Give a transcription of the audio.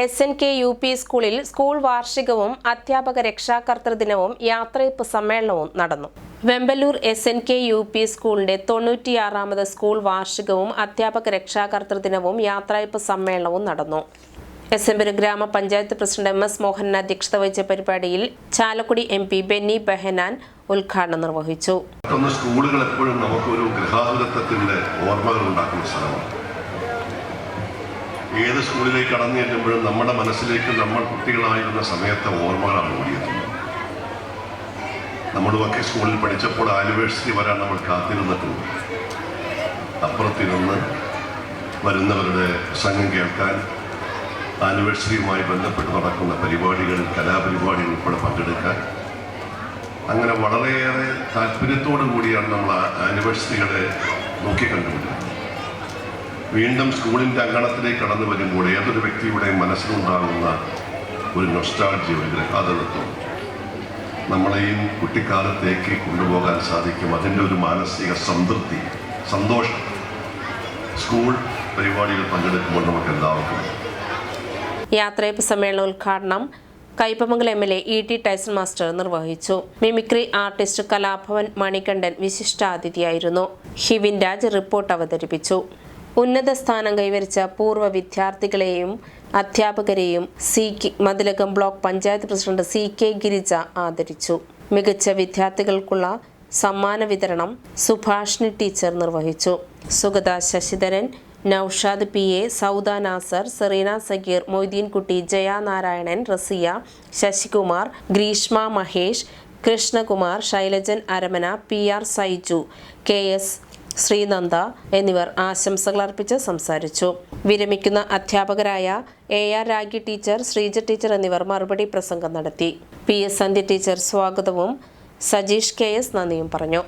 S N K U P സ്കൂളിൽ school വാർഷികവും അധ്യാപക രക്ഷാകർതൃ ദിനവും യാത്രയപ്പ് സമ്മേളനവും നടന്നു. Vemballur S N K U P സ്കൂളിന്റെ തൊണ്ണൂറ്റിയാറാമത് സ്കൂൾ വാർഷികവും അധ്യാപക രക്ഷാകർതൃ ദിനവും യാത്രയപ്പ് സമ്മേളനവും നടന്നു. എസ് എം ഗ്രാമപഞ്ചായത്ത് പ്രസിഡന്റ് എം എസ് മോഹൻ അധ്യക്ഷത വഹിച്ച പരിപാടിയിൽ ചാലക്കുടി എം പി ബെന്നി ബെഹനാൻ ഉദ്ഘാടനം നിർവഹിച്ചു. സ്കൂളുകൾ എപ്പോഴും നമുക്കൊരു ഗൃഹാതുരത്വത്തിന്റെ ഓർമ്മകൾ ഉണ്ടാക്കുന്ന സ്ഥലമാണ്. ഏത് സ്കൂളിലേക്ക് കടന്നു ചെല്ലുമ്പോഴും നമ്മുടെ മനസ്സിലേക്ക് നമ്മൾ കുട്ടികളായിരുന്ന സമയത്തെ ഓർമ്മകളാണ് ഓടിയെത്തുന്നത് നമ്മളുമൊക്കെ സ്കൂളിൽ പഠിച്ചപ്പോൾ ആനിവേഴ്സറി വരാൻ നമ്മൾ കാത്തിരുന്നിട്ടുണ്ട്. അപ്പുറത്തിരുന്ന് വരുന്നവരുടെ പ്രസംഗം കേൾക്കാൻ ആനിവേഴ്സറിയുമായി ബന്ധപ്പെട്ട് നടക്കുന്ന പരിപാടികൾ കലാപരിപാടികൾ ഉൾപ്പെടെ പങ്കെടുക്കാൻ. അങ്ങനെ വളരെയേറെ താല്പര്യത്തോടു കൂടിയാണ് നമ്മൾ ആനിവേഴ്സറികളെ നോക്കിക്കണ്ടുകൊണ്ടിരുന്നത്. വീണ്ടും സ്കൂളിന്റെ അങ്കണത്തിലേക്ക് കടന്നു വരുമ്പോൾ ഏതൊരു വ്യക്തിയുടെയും മനസ്സിലുണ്ടാകുന്ന ഒരു നൊസ്റ്റാൾജി ഒരു ഗ്രഹാതത്വം നമ്മളെയും കുട്ടിക്കാലത്തേക്ക് കൊണ്ടുപോകാൻ സാധിക്കും. അതിന്റെ ഒരു മാനസിക സംതൃപ്തി സന്തോഷം. സ്കൂൾ പരിപാടികൾ പങ്കെടുക്കുമ്പോൾ നമുക്ക് എല്ലാവർക്കും. യാത്രയപ്പ് സമ്മേളന ഉദ്ഘാടനം Kaipamangalam M L A E T Tyson master നിർവഹിച്ചു. മിമിക്രി ആർട്ടിസ്റ്റ് കലാഭവൻ മണികണ്ഠൻ വിശിഷ്ടാതിഥിയായിരുന്നു. ഹിവിൻ രാജ് റിപ്പോർട്ട് അവതരിപ്പിച്ചു. ഉന്നത സ്ഥാനം കൈവരിച്ച പൂർവ വിദ്യാർത്ഥികളെയും അധ്യാപകരെയും C K Mathilakam block panchayat president C K Girija ആദരിച്ചു. മികച്ച വിദ്യാർത്ഥികൾക്കുള്ള സമ്മാന വിതരണം സുഭാഷിണി ടീച്ചർ നിർവഹിച്ചു. Sugatha Sasidharan Noushad P A Souda Nasar Sereena Sageer Moideenkutty Jaya Narayanan Rasiya Sasikumar Greeshma Mahesh Krishnakumar Shailajan Aramana P R Saiju K S Sreenanda എന്നിവർ ആശംസകൾ അർപ്പിച്ച് സംസാരിച്ചു. വിരമിക്കുന്ന അധ്യാപകരായ A R Ragi teacher Sreeja teacher എന്നിവർ മറുപടി പ്രസംഗം നടത്തി. പി എസ് സന്ധ്യ ടീച്ചർ സ്വാഗതവും സജീഷ് കെ എസ് നന്ദിയും പറഞ്ഞു.